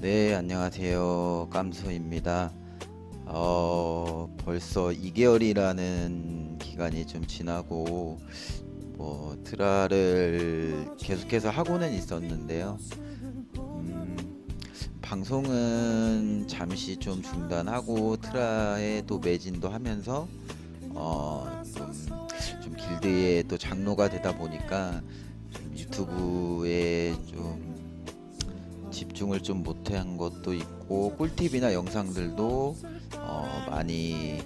네, 안녕하세요. 깜소입니다. 어, 벌써 2개월이라는 기간이 좀 지나고, 뭐, 트라를 계속해서 하고는 있었는데요. 음, 방송은 잠시 좀 중단하고, 트라에 또 매진도 하면서, 어, 좀, 좀 길드의 또 장로가 되다 보니까, 좀 유튜브에 좀 집중을 좀 못한 것도 있고 꿀팁이나 영상들도 어, 많이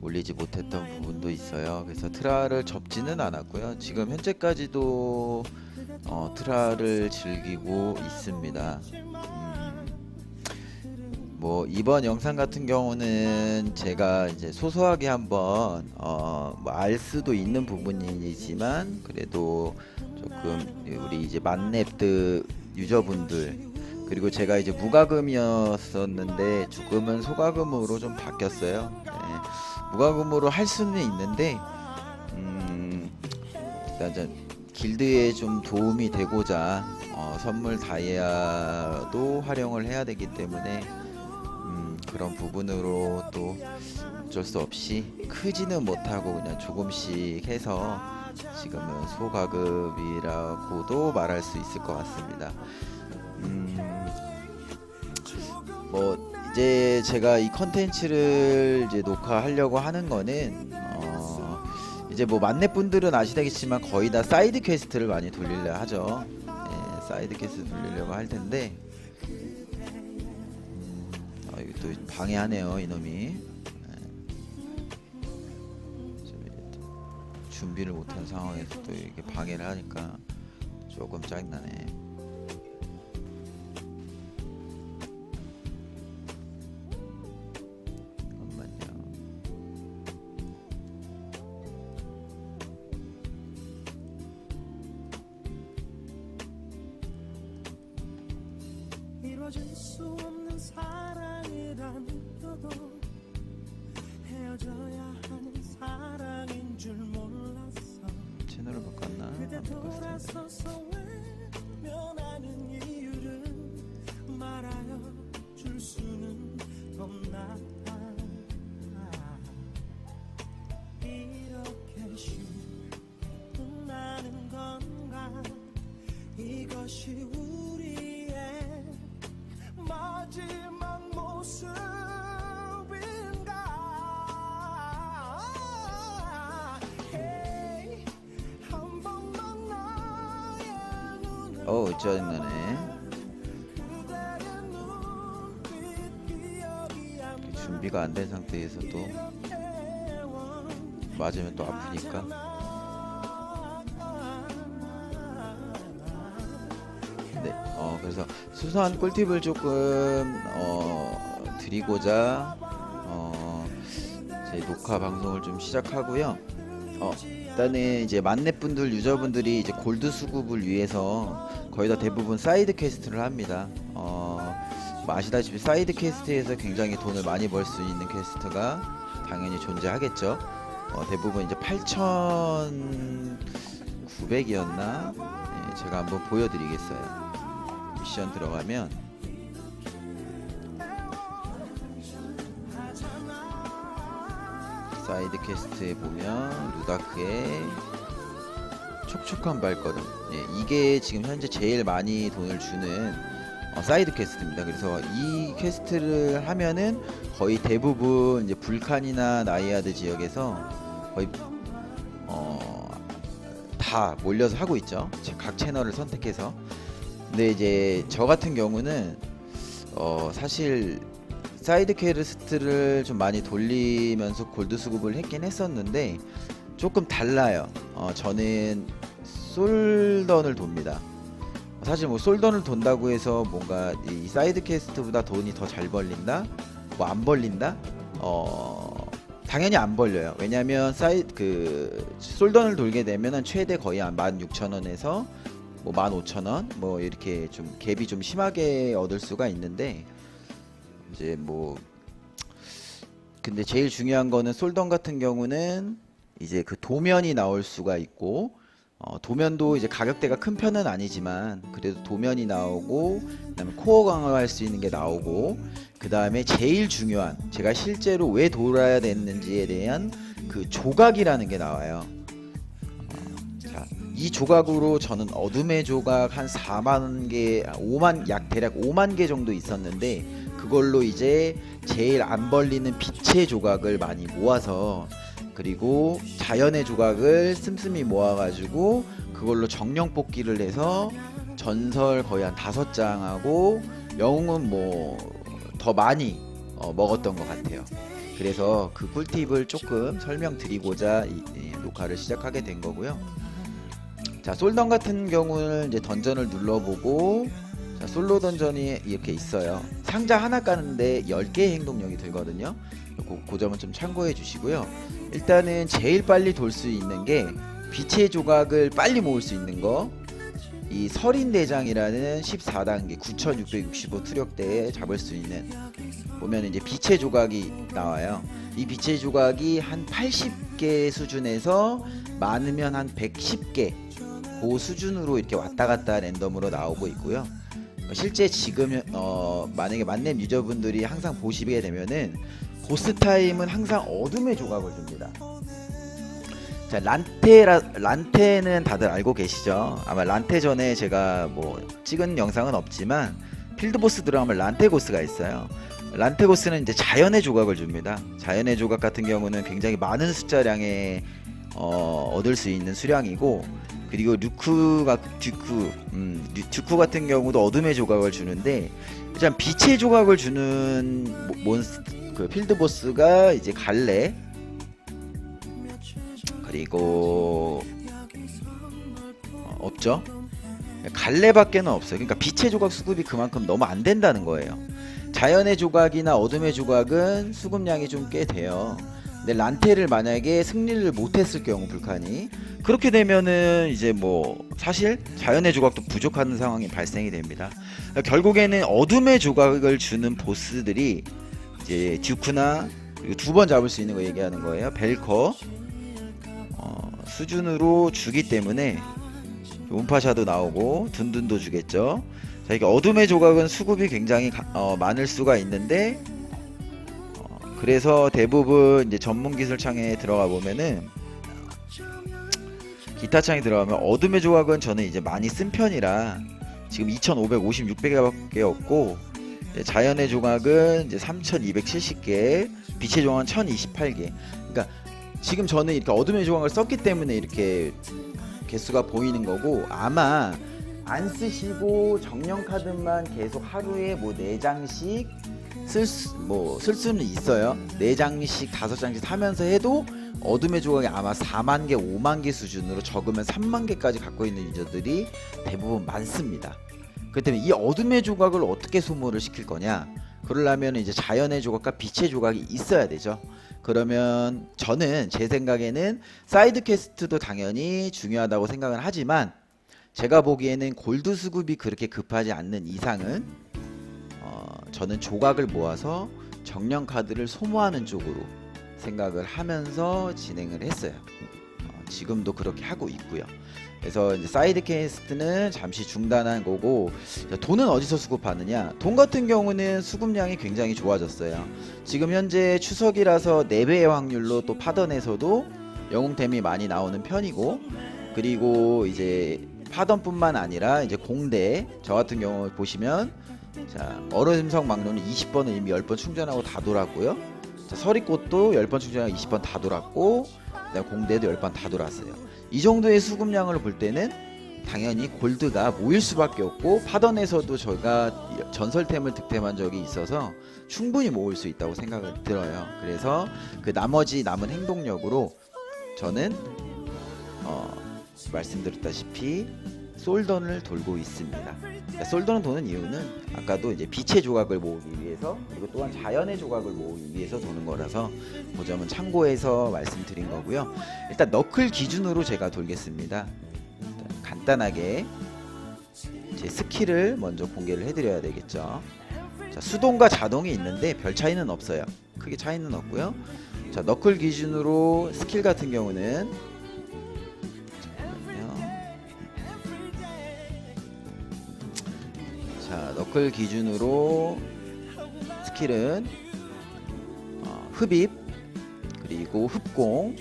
올리지 못했던 부분도 있어요. 그래서 트라를 접지는 않았고요. 지금 현재까지도 어, 트라를 즐기고 있습니다. 음, 뭐 이번 영상 같은 경우는 제가 이제 소소하게 한번 어, 뭐알 수도 있는 부분이지만 그래도 조금 우리 이제 만렙드 유저분들 그리고 제가 이제 무과금이었었는데 조금은 소과금으로 좀 바뀌었어요. 네. 무과금으로 할 수는 있는데 음, 길드에 좀 도움이 되고자 어, 선물 다이아도 활용을 해야 되기 때문에 음, 그런 부분으로 또 어쩔 수 없이 크지는 못하고 그냥 조금씩 해서 지금은 소가급이라고도 말할 수 있을 것 같습니다. 음, 뭐 이제 제가 이 컨텐츠를 이제 녹화하려고 하는 거는 어, 이제 뭐 만렙 분들은 아시다시피만 거의 다 사이드 퀘스트를 많이 돌리려 하죠. 예, 사이드 퀘스트 돌리려고 할 텐데 음, 아, 이거 또 방해하네요 이놈이. 예. 좀 준비를 못한 상황에서 또 이렇게 방해를 하니까 조금 짜증나네. 어우 짜증나네. 준비가 안 된 상태에서 또 맞으면 또 아프니까. 네, 어 그래서 소소한 꿀팁을 조금 어 드리고자 어 제 녹화 방송을 좀 시작하고요. 어 일단은 이제 만렙 분들 유저분들이 이제 골드 수급을 위해서 거의 다 대부분 사이드 퀘스트를 합니다. 아시다시피 사이드 퀘스트에서 굉장히 돈을 많이 벌 수 있는 퀘스트가 당연히 존재하겠죠. 어, 대부분 이제 8,900이었나? 네, 제가 한번 보여드리겠어요. 미션 들어가면 사이드 퀘스트에 보면 루다크의 촉촉한 발걸음 예, 이게 지금 현재 제일 많이 돈을 주는 어, 사이드 퀘스트입니다. 그래서 이 퀘스트를 하면은 거의 대부분 이제 불칸이나 나이아드 지역에서 거의 어, 다 몰려서 하고 있죠. 제- 각 채널을 선택해서. 근데 이제 저 같은 경우는 어, 사실 사이드 퀘스트를 좀 많이 돌리면서 골드 수급을 했긴 했었는데 조금 달라요. 어, 저는 솔던을 돕니다. 사실 뭐 솔던을 돈다고 해서 뭔가 이 사이드 퀘스트보다 돈이 더 잘 벌린다? 뭐 안 벌린다? 어 당연히 안 벌려요. 왜냐면 사이 그 솔던을 돌게 되면은 최대 거의 한 16,000원에서 뭐 15,000원 뭐 이렇게 좀 갭이 좀 심하게 얻을 수가 있는데 이제 뭐 근데 제일 중요한 거는 솔던 같은 경우는 이제 그 도면이 나올 수가 있고 어, 도면도 이제 가격대가 큰 편은 아니지만 그래도 도면이 나오고 그다음에 코어 강화할 수 있는 게 나오고 그다음에 제일 중요한 제가 실제로 왜 돌아야 됐는지에 대한 그 조각이라는 게 나와요. 어, 자, 이 조각으로 저는 어둠의 조각 한 4만 개, 5만 약 대략 5만 개 정도 있었는데 그걸로 이제 제일 안 벌리는 빛의 조각을 많이 모아서 그리고 자연의 조각을 씀씀이 모아가지고 그걸로 정령 뽑기를 해서 전설 거의 한 다섯 장하고 영웅은 뭐 더 많이 어, 먹었던 것 같아요. 그래서 그 꿀팁을 조금 설명드리고자 이, 이 녹화를 시작하게 된 거고요. 자 솔던 같은 경우는 이제 던전을 눌러보고 자, 솔로 던전이 이렇게 있어요. 상자 하나 까는데 10개의 행동력이 들거든요. 그, 그 점은 좀 참고해 주시고요. 일단은 제일 빨리 돌 수 있는 게 빛의 조각을 빨리 모을 수 있는 거. 이 설인대장이라는 14단계 9665 투력대에 잡을 수 있는 보면 이제 빛의 조각이 나와요. 이 빛의 조각이 한 80개 수준에서 많으면 한 110개 그 수준으로 이렇게 왔다 갔다 랜덤으로 나오고 있고요. 실제 지금 어 만약에 만렙 유저분들이 항상 보시게 되면은 보스 타임은 항상 어둠의 조각을 줍니다. 자 란테라 란테는 다들 알고 계시죠? 아마 란테 전에 제가 뭐 찍은 영상은 없지만 필드 보스 들어가면 란테고스가 있어요. 란테고스는 이제 자연의 조각을 줍니다. 자연의 조각 같은 경우는 굉장히 많은 숫자량의 어, 얻을 수 있는 수량이고 그리고 류크가 듀크 음, 류- 듀크 같은 경우도 어둠의 조각을 주는데 일단 빛의 조각을 주는 모- 몬스 그 필드 보스가 이제 갈래. 그리고 어, 없죠? 갈래밖에는 없어요. 그러니까 빛의 조각 수급이 그만큼 너무 안 된다는 거예요. 자연의 조각이나 어둠의 조각은 수급량이 좀 꽤 돼요 근데 란테를 만약에 승리를 못했을 경우 불칸이 그렇게 되면은 이제 뭐 사실 자연의 조각도 부족한 상황이 발생이 됩니다. 그러니까 결국에는 어둠의 조각을 주는 보스들이 이제 듀크나 그리고 두번 잡을 수 있는 거 얘기하는 거예요. 벨커 어, 수준으로 주기 때문에 음파샤도 나오고 둔둔도 주겠죠. 자, 이게 어둠의 조각은 수급이 굉장히 가- 어, 많을 수가 있는데 어, 그래서 대부분 이제 전문 기술 창에 들어가 보면은 기타 창에 들어가면 어둠의 조각은 저는 이제 많이 쓴 편이라 지금 2,556개밖에 없고 자연의 조각은 이제 3,270개, 빛의 조각은 1,028개. 그러니까 지금 저는 이렇게 어둠의 조각을 썼기 때문에 이렇게 개수가 보이는 거고 아마 안 쓰시고 정령 카드만 계속 하루에 뭐 4장씩 쓸, 수, 뭐, 쓸 수는 있어요. 4장씩, 5장씩 사면서 해도 어둠의 조각이 아마 4만 개, 5만 개 수준으로 적으면 3만 개까지 갖고 있는 유저들이 대부분 많습니다. 때문에 이 어둠의 조각을 어떻게 소모를 시킬 거냐? 그러려면 이제 자연의 조각과 빛의 조각이 있어야 되죠. 그러면 저는 제 생각에는 사이드 퀘스트도 당연히 중요하다고 생각을 하지만 제가 보기에는 골드 수급이 그렇게 급하지 않는 이상은 어, 저는 조각을 모아서 정령 카드를 소모하는 쪽으로 생각을 하면서 진행을 했어요. 어, 지금도 그렇게 하고 있고요. 그래서 이제 사이드 퀘스트는 잠시 중단한 거고 자, 돈은 어디서 수급하느냐? 돈 같은 경우는 수급량이 굉장히 좋아졌어요. 지금 현재 추석이라서 4배의 확률로 또 파던에서도 영웅템이 많이 나오는 편이고 그리고 이제 파던뿐만 아니라 이제 공대 저 같은 경우 보시면 자 얼음성 막론은 20번은 이미 10번 충전하고 다 돌았고요. 자 서리꽃도 10번 충전하고 20번 다 돌았고 그다음 공대도 10번 다 돌았어요. 이 정도의 수급량을 볼 때는 당연히 골드가 모일 수밖에 없고 파던에서도 저희가 전설템을 득템한 적이 있어서 충분히 모을 수 있다고 생각을 들어요. 그래서 그 나머지 남은 행동력으로 저는 어, 말씀드렸다시피 솔던을 돌고 있습니다. 그러니까 솔던을 도는 이유는 아까도 이제 빛의 조각을 모으기 위해서 그리고 또한 자연의 조각을 모으기 위해서 도는 거라서 그 점은 참고해서 말씀드린 거고요. 일단 너클 기준으로 제가 돌겠습니다. 간단하게 제 스킬을 먼저 공개를 해드려야 되겠죠. 자, 수동과 자동이 있는데 별 차이는 없어요. 크게 차이는 없고요. 자, 너클 기준으로 스킬 같은 경우는 자 너클 기준으로 스킬은 어, 흡입 그리고 흡공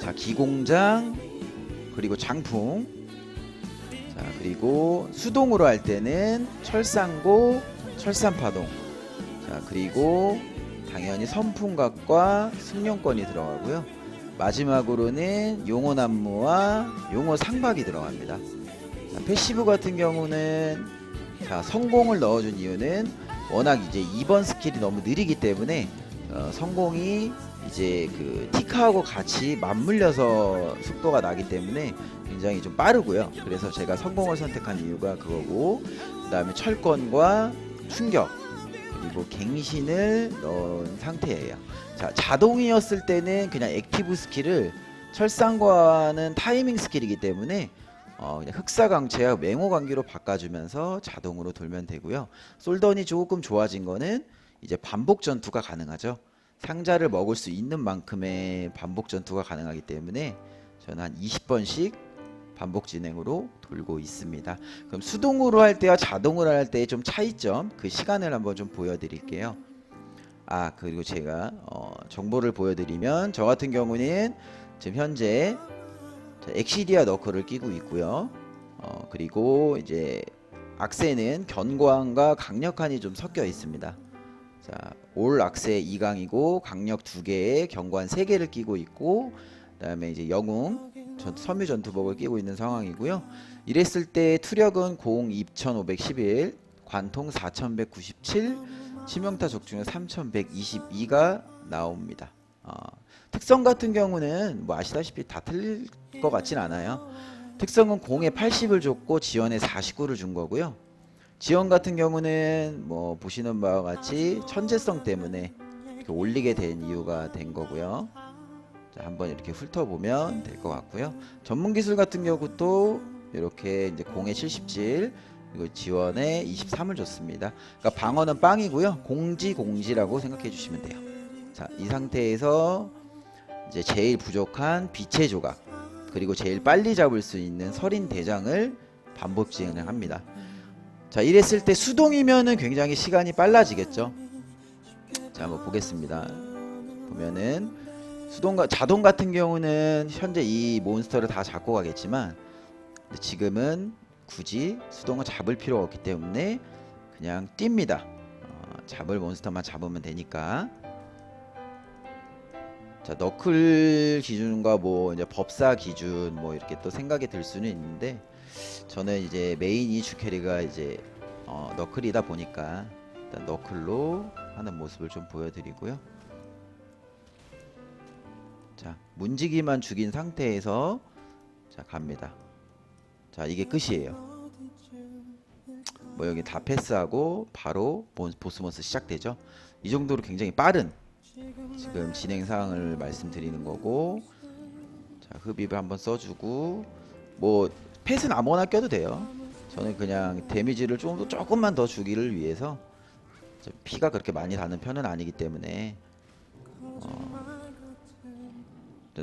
자 기공장 그리고 장풍 자 그리고 수동으로 할 때는 철상고 철산파동 자 그리고 당연히 선풍각과 승용권이 들어가고요. 마지막으로는 용어 난무와 용어 상박이 들어갑니다. 자, 패시브 같은 경우는 자 성공을 넣어준 이유는 워낙 이제 2번 스킬이 너무 느리기 때문에 어, 성공이 이제 그 티카하고 같이 맞물려서 속도가 나기 때문에 굉장히 좀 빠르고요. 그래서 제가 성공을 선택한 이유가 그거고 그다음에 철권과 충격 그리고 갱신을 넣은 상태예요. 자 자동이었을 때는 그냥 액티브 스킬을 철상과는 타이밍 스킬이기 때문에 어, 그냥 흑사강체와 맹호광기로 바꿔주면서 자동으로 돌면 되고요. 솔던이 조금 좋아진 거는 이제 반복 전투가 가능하죠. 상자를 먹을 수 있는 만큼의 반복 전투가 가능하기 때문에 저는 한 20번씩 반복 진행으로 돌고 있습니다. 그럼 수동으로 할 때와 자동으로 할 때의 좀 차이점 그 시간을 한번 좀 보여드릴게요. 아 그리고 제가 어, 정보를 보여드리면 저 같은 경우는 지금 현재 자, 엑시디아 너클을 끼고 있고요. 어, 그리고 이제 악세는 견고함과 강력한이 좀 섞여 있습니다. 자, 올 악세 2강이고 강력 2개에 견고한 3개를 끼고 있고 그다음에 이제 영웅 전, 섬유 전투복을 끼고 있는 상황이고요. 이랬을 때 투력은 공 2511, 관통 4197, 치명타 적중은 3122가 나옵니다. 어, 특성 같은 경우는 뭐 아시다시피 다 틀릴 것 같진 않아요. 특성은 공에 80을 줬고 지원에 49를 준 거고요. 지원 같은 경우는 뭐 보시는 바와 같이 천재성 때문에 이렇게 올리게 된 이유가 된 거고요. 자, 한번 이렇게 훑어보면 될 것 같고요. 전문 기술 같은 경우도 이렇게 이제 공에 77 그리고 지원에 23을 줬습니다. 그러니까 방어는 빵이고요. 공지 공지라고 생각해 주시면 돼요. 자, 이 상태에서 이제 제일 부족한 빛의 조각 그리고 제일 빨리 잡을 수 있는 설인 대장을 반복 진행합니다. 자, 이랬을 때 수동이면은 굉장히 시간이 빨라지겠죠. 자, 한번 보겠습니다. 보면은 수동과 자동 같은 경우는 현재 이 몬스터를 다 잡고 가겠지만 지금은 굳이 수동을 잡을 필요가 없기 때문에 그냥 뜁니다. 어, 잡을 몬스터만 잡으면 되니까. 자 너클 기준과 뭐 이제 법사 기준 뭐 이렇게 또 생각이 들 수는 있는데 저는 이제 메인 이슈 캐리가 이제 어, 너클이다 보니까 일단 너클로 하는 모습을 좀 보여드리고요. 자 문지기만 죽인 상태에서 자 갑니다. 자 이게 끝이에요. 뭐 여기 다 패스하고 바로 본- 보스모스 시작되죠. 이 정도로 굉장히 빠른 지금 진행 사항을 말씀드리는 거고 자 흡입을 한번 써주고 뭐 펫은 아무거나 껴도 돼요. 저는 그냥 데미지를 조금 더 조금만 더 주기를 위해서 저 피가 그렇게 많이 나는 편은 아니기 때문에 어,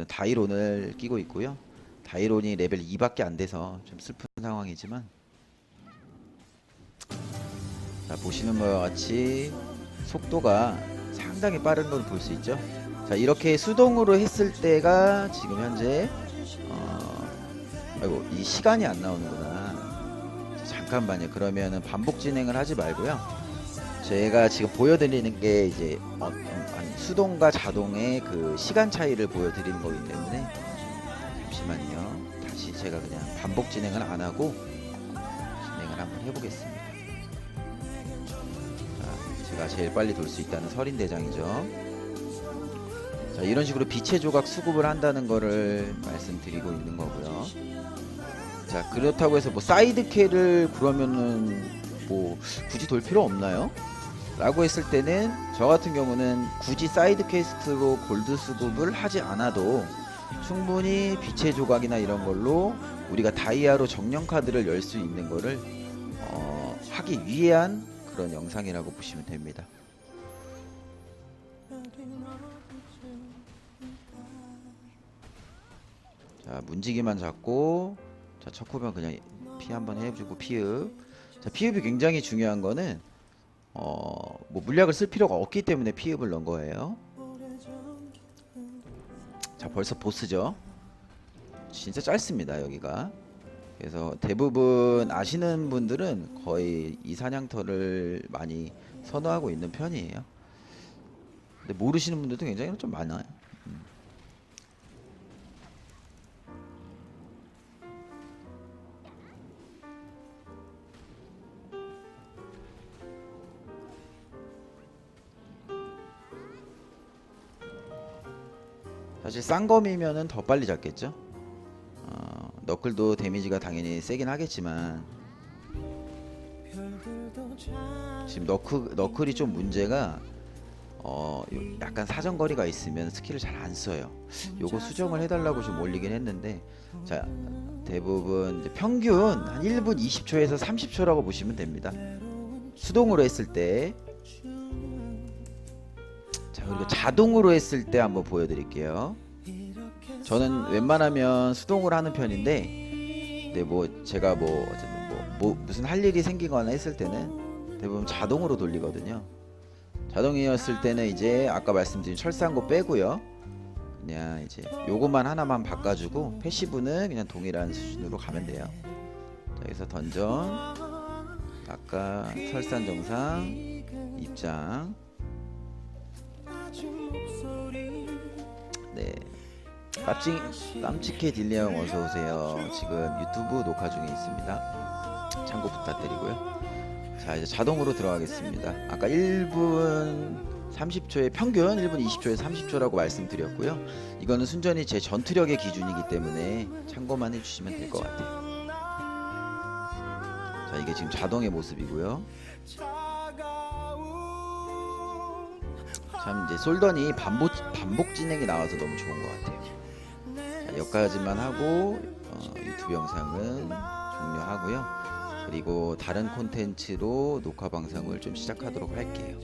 다이론을 끼고 있고요. 다이론이 레벨 2밖에 안 돼서 좀 슬픈 상황이지만 자 보시는 것과 같이 속도가 상당히 빠른 걸 볼 수 있죠. 자 이렇게 수동으로 했을 때가 지금 현재 어, 아이고 이 시간이 안 나오는구나. 잠깐만요. 그러면은 반복 진행을 하지 말고요. 제가 지금 보여드리는 게 이제 어, 음, 아니, 수동과 자동의 그 시간 차이를 보여드리는 거기 때문에 잠시만요. 다시 제가 그냥 반복 진행을 안 하고 진행을 한번 해보겠습니다. 자, 제가 제일 빨리 돌 수 있다는 설인 대장이죠. 자, 이런 식으로 빛의 조각 수급을 한다는 거를 말씀드리고 있는 거고요. 자, 그렇다고 해서 뭐 사이드 캐를 그러면은 뭐 굳이 돌 필요 없나요? 라고 했을 때는 저 같은 경우는 굳이 사이드 퀘스트로 골드 수급을 하지 않아도 충분히 빛의 조각이나 이런 걸로 우리가 다이아로 정령 카드를 열 수 있는 거를 어, 하기 위한 그런 영상이라고 보시면 됩니다. 자 문지기만 잡고 자 척후면 그냥 피 한번 해주고 피읍 자, 피흡이 굉장히 중요한 거는 어, 뭐 물약을 쓸 필요가 없기 때문에 피흡을 넣은 거예요. 자, 벌써 보스죠. 진짜 짧습니다, 여기가. 그래서 대부분 아시는 분들은 거의 이 사냥터를 많이 선호하고 있는 편이에요. 근데 모르시는 분들도 굉장히 좀 많아요. 음. 사실 쌍검이면은 더 빨리 잡겠죠. 어, 너클도 데미지가 당연히 세긴 하겠지만 지금 너클 너클이 좀 문제가 어 요- 약간 사정거리가 있으면 스킬을 잘 안 써요. 요거 수정을 해달라고 좀 올리긴 했는데 자 대부분 평균 한 1분 20초에서 30초라고 보시면 됩니다. 수동으로 했을 때. 자 그리고 자동으로 했을 때 한번 보여드릴게요. 저는 웬만하면 수동으로 하는 편인데, 근데 뭐 제가 뭐 어쨌든 뭐, 뭐 무슨 할 일이 생기거나 했을 때는 대부분 자동으로 돌리거든요. 자동이었을 때는 이제 아까 말씀드린 철사한 거 빼고요. 그냥 이제 요것만 하나만 바꿔주고 패시브는 그냥 동일한 수준으로 가면 돼요. 자, 여기서 던전, 아까 설산 정상, 입장, 네. 깜찍, 깜찍해 딜리 형 어서 오세요. 지금 유튜브 녹화 중에 있습니다. 참고 부탁드리고요. 자 이제 자동으로 들어가겠습니다. 아까 1분 30초에 평균 1분 20초에 30초라고 말씀드렸고요. 이거는 순전히 제 전투력의 기준이기 때문에 참고만 해주시면 될 것 같아요. 자 이게 지금 자동의 모습이고요. 참 이제 솔던이 반복 반복 진행이 나와서 너무 좋은 것 같아요. 자, 여기까지만 하고 어, 유튜브 영상은 종료하고요. 그리고 다른 콘텐츠로 녹화 방송을 좀 시작하도록 할게요.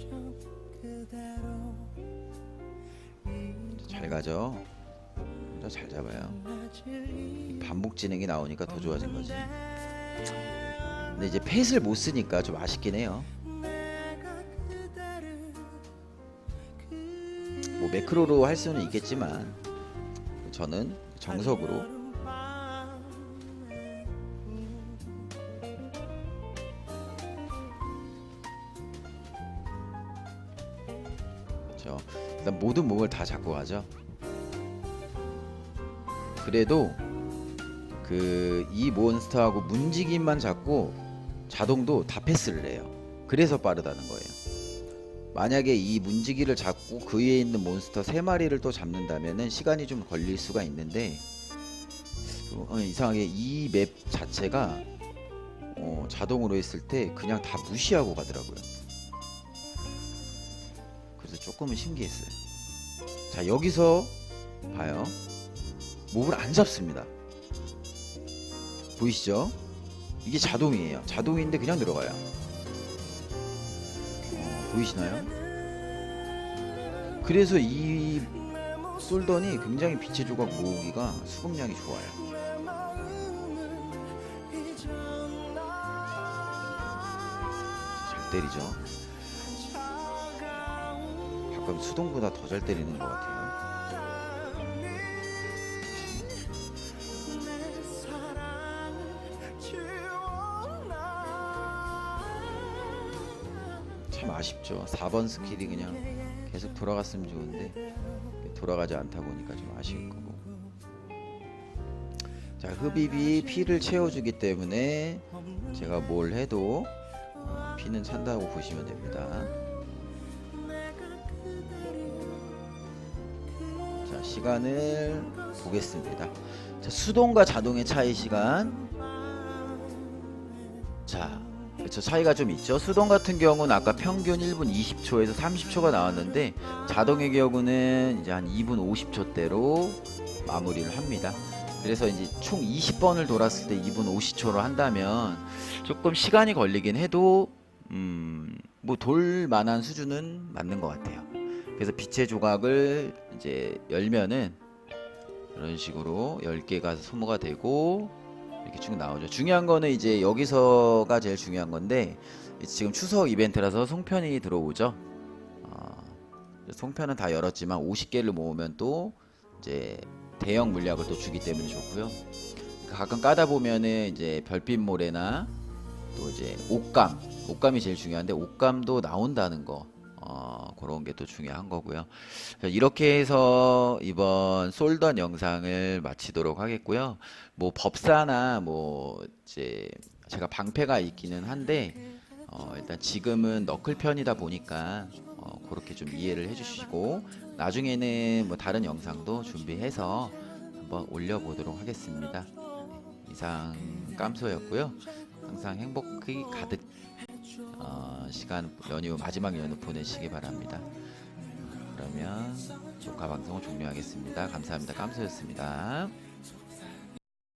잘 가죠. 잘 잡아요. 반복 진행이 나오니까 더 좋아진 거지. 근데 이제 펫을 못 쓰니까 좀 아쉽긴 해요. 뭐 매크로로 할 수는 있겠지만 저는 정석으로 저 일단 모든 목을 다 잡고 가죠. 그래도 그 이 몬스터하고 문지기만 잡고 자동도 다 패스를 해요. 그래서 빠르다는 거예요. 만약에 이 문지기를 잡고 그 위에 있는 몬스터 세 마리를 또 잡는다면은 시간이 좀 걸릴 수가 있는데 어, 이상하게 이 맵 자체가 어, 자동으로 했을 때 그냥 다 무시하고 가더라고요. 그래서 조금은 신기했어요. 자 여기서 봐요. 몹을 안 잡습니다. 보이시죠? 이게 자동이에요. 자동인데 그냥 들어가요. 어, 보이시나요? 그래서 이 솔던이 굉장히 빛의 조각 모으기가 수급량이 좋아요. 잘 때리죠. 가끔 수동보다 더 잘 때리는 것 같아요. 참 아쉽죠. 4번 스킬이 그냥 계속 돌아갔으면 좋은데 돌아가지 않다 보니까 좀 아쉬울 거고. 자, 흡입이 피를 채워주기 때문에 제가 뭘 해도 어, 피는 찬다고 보시면 됩니다. 자, 시간을 보겠습니다. 자, 수동과 자동의 차이 시간. 그렇죠. 차이가 좀 있죠. 수동 같은 경우는 아까 평균 1분 20초에서 30초가 나왔는데 자동의 경우는 이제 한 2분 50초대로 마무리를 합니다. 그래서 이제 총 20번을 돌았을 때 2분 50초로 한다면 조금 시간이 걸리긴 해도 음, 뭐 돌 만한 수준은 맞는 것 같아요. 그래서 빛의 조각을 이제 열면은 이런 식으로 10개가 소모가 되고 이렇게 쭉 나오죠. 중요한 거는 이제 여기서가 제일 중요한 건데 지금 추석 이벤트라서 송편이 들어오죠. 어, 송편은 다 열었지만 50개를 모으면 또 이제 대형 물약을 또 주기 때문에 좋고요. 가끔 까다 보면은 이제 별빛 모래나 또 이제 옷감, 옷감이 제일 중요한데 옷감도 나온다는 거. 어, 그런 게 또 중요한 거고요. 자, 이렇게 해서 이번 솔던 영상을 마치도록 하겠고요. 뭐 법사나 뭐 이제 제가 방패가 있기는 한데 어, 일단 지금은 너클 편이다 보니까 어, 그렇게 좀 이해를 해주시고 나중에는 뭐 다른 영상도 준비해서 한번 올려보도록 하겠습니다. 네, 이상 깜소였고요. 항상 행복이 가득 어, 시간 연휴 마지막 연휴 보내시기 바랍니다. 그러면 녹화 방송을 종료하겠습니다. 감사합니다. 깜소였습니다.